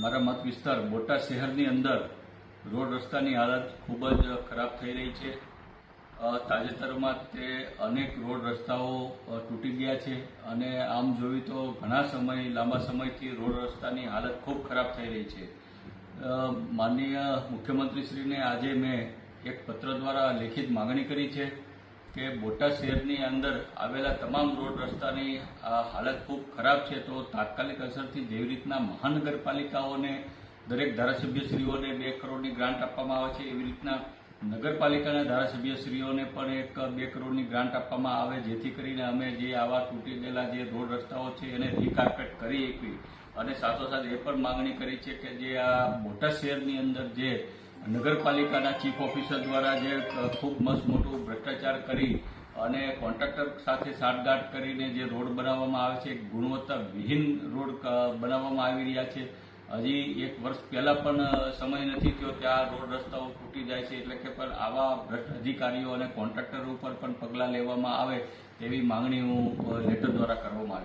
મારા મત વિસ્તાર બોટાદ શહેરની અંદર રોડ રસ્તાની હાલત ખૂબ જ ખરાબ થઈ રહી છે. તાજેતરમાં તે અનેક રોડ રસ્તાઓ તૂટી ગયા છે અને આમ જોયું તો ઘણા સમય, લાંબા સમયથી રોડ રસ્તાની હાલત ખૂબ ખરાબ થઈ રહી છે. માનનીય મુખ્યમંત્રીશ્રીને આજે મેં એક પત્ર દ્વારા લેખિત માગણી કરી છે. કે બોટાદ શહેરની અંદર આવેલા તમામ રોડ રસ્તાની હાલત ખૂબ ખરાબ છે, તો તાત્કાલિક અસરથી જેવી રીતના મહાનગરપાલિકાઓને, દરેક ધારાસભ્યશ્રીઓને બે કરોડની ગ્રાન્ટ આપવામાં આવે છે. એવી રીતના નગરપાલિકાના ધારાસભ્યશ્રીઓને પણ એક, બે કરોડની ગ્રાન્ટ આપવામાં આવે, જેથી કરીને અમે જે આવા તૂટી ગયેલા જે રોડ રસ્તાઓ છે, એને રીકાર્પેટ કરી એકવી અને સાથોસાથ એ પણ માંગણી કરી છે કે જે આ બોટાદ શહેરની અંદર જે નગરપાલિકાના ચીફ ઓફિસર દ્વારા જે ખૂબ મસ્ત મોટું ભ્રષ્ટાચાર કરી અને કોન્ટ્રાક્ટર સાથે સાઠગાંઠ કરીને જે રોડ બનાવવામાં આવે છે ગુણવત્તા વિહીન રોડ બનાવવામાં આવી રહ્યા છે. હજી એક વર્ષ પહેલાં પણ સમય નથી થયો ત્યાં રોડ રસ્તાઓ તૂટી જાય છે, એટલે કે પણ આવા ભ્રષ્ટ અધિકારીઓ અને કોન્ટ્રાક્ટર ઉપર પણ પગલાં લેવામાં આવે તેવી માંગણી હું લેટર દ્વારા કરવામાં આવી